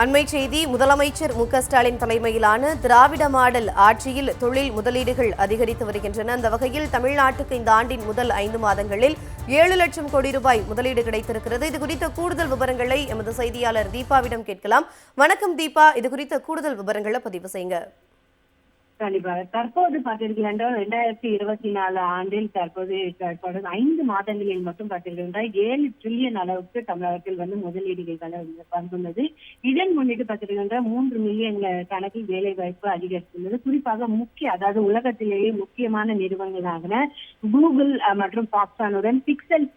அண்மை செய்தி முதலமைச்சர் மு ஸ்டாலின் தலைமையிலான திராவிட மாடல் ஆட்சியில் தொழில் முதலீடுகள் அதிகரித்து வருகின்றன. அந்த வகையில் தமிழ்நாட்டுக்கு இந்த ஆண்டின் முதல் ஐந்து மாதங்களில் ஏழு லட்சம் கோடி ரூபாய் முதலீடு கிடைத்திருக்கிறது. இது குறித்த கூடுதல் விவரங்களை எமது செய்தியாளர் தீபாவிடம் கேட்கலாம். வணக்கம் தீபா. இது குறித்த கூடுதல் விவரங்களை பதிவு செய்யுங்க. கண்டிப்பாக. தற்போது பார்த்தீர்கள் என்றால் இரண்டாயிரத்தி இருபத்தி நாலு ஆண்டில் தற்போது தற்போது ஐந்து மாதங்களில் மட்டும் பார்த்தீர்கள் என்றால் ஏழு ட்ரில்லியன் அளவுக்கு தமிழகத்தில் வந்து முதலீடுகள் வந்து வந்துள்ளது. இதன் முன்னிட்டு பார்த்தீர்கள் என்றால் மூன்று மில்லியன் கணக்கில் வேலை வாய்ப்பு அதிகரித்துள்ளது. குறிப்பாக முக்கிய அதாவது உலகத்திலேயே முக்கியமான நிறுவனங்களான கூகுள் மற்றும் பாக்ஸ்கானுடன் பிக்சல்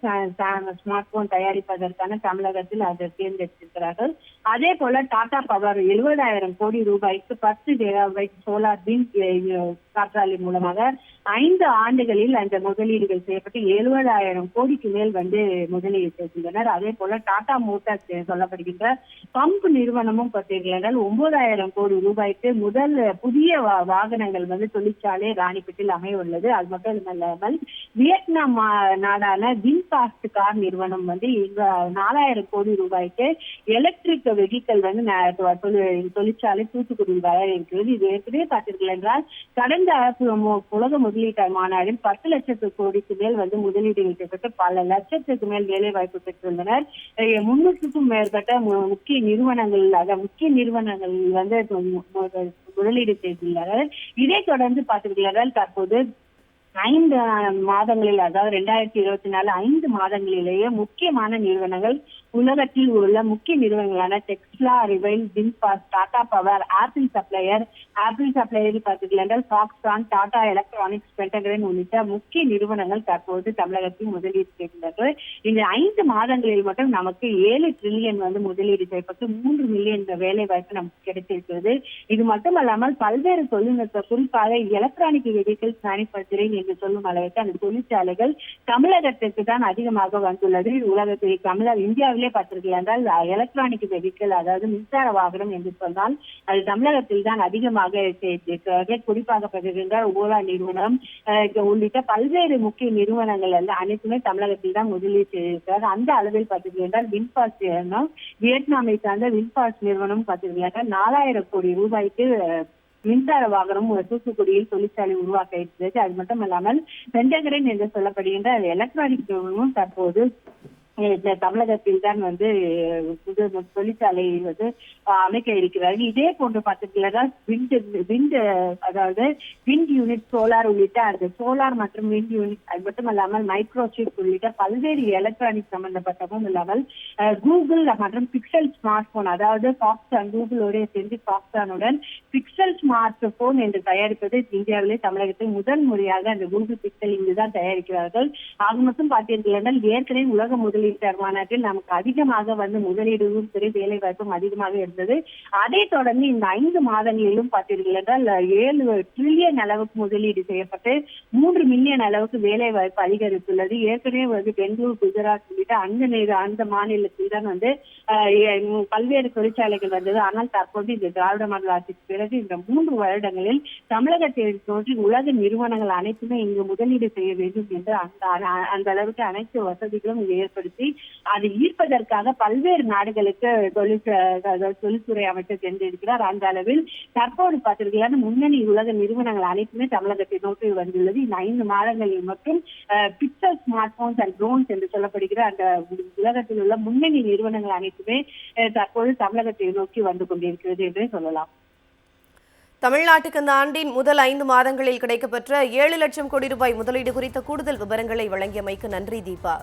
ஸ்மார்ட் போன் தயாரிப்பதற்கான தமிழகத்தில் அதை தேர்ந்தெடுத்திருக்கிறார்கள். அதே போல டாடா பவர் எழுபதாயிரம் கோடி ரூபாய்க்கு பத்து ஜெகாபைட் சோலார் பின் காற்றாலை மூலமாக ஐந்து ஆண்டுகளில் அந்த முதலீடுகள் செய்யப்பட்டு எழுபதாயிரம் கோடிக்கு மேல் வந்து முதலீடு செய்துள்ளனர் அதே போல டாடா மோட்டார்ஸ் சொல்லப்படுகின்ற பம்ப் நிறுவனமும் பார்த்தீர்கள் ஒன்பதாயிரம் கோடி ரூபாய்க்கு முதல் புதிய வாகனங்கள் வந்து தொழிற்சாலை ராணிப்பேட்டில் அமைய உள்ளது அது மட்டும் இல்லாமல் வியட்நாம் மா- நாடான வின்பாஸ்ட் கார் நிறுவனம் வந்து இங்க நாலாயிரம் கோடி ரூபாய்க்கு எலக்ட்ரிக் வெஹிக்கல் வந்து தொழிற்சாலை தூத்துக்குடியில் வர இருக்கிறது. இது ஏற்கனவே பார்த்தீர்கள் என்றால் கடந்த உலக முதலீட்டாளர் மாநாடில் பத்து லட்சத்து கோடிக்கு மேல் வந்து முதலீடுகள் செய்யப்பட்டு பல லட்சத்துக்கு மேல் வேலை வாய்ப்பு பெற்றிருந்தனர். முன்னூற்றுக்கும் மேற்பட்ட முக்கிய நிறுவனங்கள் அதாவது முக்கிய நிறுவனங்கள் வந்து முதலீடு செய்துள்ளனர் இதை தொடர்ந்து பார்த்துக்கிறார்கள் தற்போது ஐந்து மாதங்களில் அதாவது ரெண்டாயிரத்தி இருபத்தி நாலு ஐந்து மாதங்களிலேயே முக்கியமான நிறுவனங்கள் உலகத்தில் உள்ள முக்கிய நிறுவனங்களான Tesla Rivian VinFast Tata power Apple supplier Apple supplier பார்த்தீர்கள் ஃபாக்ஸ்கான் டாடா எலக்ட்ரானிக்ஸ் பென்டகிரன் உள்ளிட்ட முக்கிய நிறுவனங்கள் தற்போது தமிழகத்தில் முதலீடு செய்துள்ளது. இந்த ஐந்து மாதங்களில் மட்டும் நமக்கு ஏழு ட்ரில்லியன் வந்து முதலீடு செய்யப்பட்டு மூன்று மில்லியன் வேலை வாய்ப்பு நமக்கு கிடைத்திருக்கிறது. இது மட்டுமல்லாமல் பல்வேறு தொழில்நுட்ப குறிப்பாக எலக்ட்ரானிக் வெஹிக்கிள்ஸ் மேனுபேக்சரிங் என்று சொல்லும் அளவுக்கு அந்த தொழிற்சாலைகள் தமிழகத்திற்கு தான் அதிகமாக வந்துள்ளது. உலகத்தில் தமிழக இந்தியாவில் பார்த்தீர்கள் என்றால் எலக்ட்ரானிக் வெஹிக்கிள் அதாவது மின்சார வாகனம் என்று சொன்னால் அது தமிழகத்தில் தான் அதிகமாக குறிப்பாக பார்த்தீர்கள் ஓலா நிறுவனம் உள்ளிட்ட பல்வேறு முக்கிய நிறுவனங்கள் எல்லாம் அனைத்துமே தமிழகத்தில் தான் முதலீடு செய்திருக்கிறார் அந்த அளவில் பார்த்திருக்கின்றால் என்றால் வின்பாஸ் நிறுவனம் வியட்நாமை சார்ந்த வின்பாஸ் நிறுவனம் பார்த்தீர்கள் நாலாயிரம் கோடி ரூபாய்க்கு மின்சார வாகனம் ஒரு தூத்துக்குடியில் தொழிற்சாலை உருவாக்க இருக்கிறது அது மட்டும் இல்லாமல் பெண்டகரன் என்று சொல்லப்படுகின்ற எலக்ட்ரானிக் நிறுவனமும் தற்போது தமிழகத்தில் தான் வந்து புது தொழிற்சாலை வந்து அமைக்க இருக்கிறார்கள். இதே போன்று பார்த்துட்டீங்கன்னா விண்ட் விண்ட் அதாவது விண்ட் யூனிட் சோலார் உள்ளிட்ட அந்த சோலார் மற்றும் விண்ட் யூனிட் அது மட்டும் இல்லாமல் மைக்ரோசிப் உள்ளிட்ட பல்வேறு எலக்ட்ரானிக் சம்பந்தப்பட்டவும் இல்லாமல் கூகுள் மற்றும் பிக்சல் ஸ்மார்ட் போன் அதாவது பாக்ஸான் கூகுளோடய சேர்ந்து பாக்ஸானுடன் பிக்சல் ஸ்மார்ட் போன் என்று தயாரிப்பது இந்தியாவிலே தமிழகத்தில் முதல் முறையாக அந்த கூகுள் பிக்சல் இங்குதான் தயாரிக்கிறார்கள். ஆக மட்டும் பார்த்தீர்கள் ஏற்கனவே உலக முதலீட்டாளர் மாநாட்டில் நமக்கு அதிகமாக வந்து முதலீடுகளும் சரி வேலை வாய்ப்பும் அதிகமாக இருந்தது. அதை தொடர்ந்து இந்த ஐந்து மாதங்களிலும் பார்த்தீர்கள் என்றால் ஏழு ட்ரில்லியன் அளவுக்கு முதலீடு செய்யப்பட்டு மூன்று மில்லியன் அளவுக்கு வேலை வாய்ப்பு அதிகரித்துள்ளது. ஏற்கனவே வந்து பெங்களூர் குஜராத் உள்ளிட்ட அந்த நேர அந்த மாநிலத்தில் தான் வந்து பல்வேறு தொழிற்சாலைகள் வந்தது. ஆனால் தற்போது இந்த திராவிட மாடல் ஆட்சிக்கு பிறகு இந்த மூன்று வருடங்களில் தமிழகத்தில் தோன்றி உலக நிறுவனங்கள் அனைத்துமே இங்கு முதலீடு செய்ய வேண்டும் என்று அந்த அந்த அளவுக்கு அனைத்து வசதிகளும் இங்கு ஏற்படுத்தி அதை ஈர்ப்பதற்காக பல்வேறு நாடுகளுக்கு தொழில் தொழில்துறை அமைச்சர் சென்றிருக்கிறார். அந்த அளவில் தற்போது பார்த்தீர்களான முன்னணி உலக நிறுவனங்கள் அனைத்துமே தமிழகத்தை நோக்கி வந்துள்ளது. இந்த ஐந்து மாதங்களில் மட்டும் pixel smart phones and drones என்று சொல்லப்படுகிற அந்த உலகத்தில் உள்ள முன்னணி நிறுவனங்கள் அனைத்துமே தற்போது தமிழகத்தை நோக்கி வந்து கொண்டிருக்கிறது என்றே சொல்லலாம். தமிழ்நாட்டுக்கு இந்த ஆண்டின் முதல் ஐந்து மாதங்களில் கிடைக்கப்பெற்ற ஏழு லட்சம் கோடி ரூபாய் முதலீடு குறித்த கூடுதல் விவரங்களை வழங்கியமைக்கு நன்றி தீபா.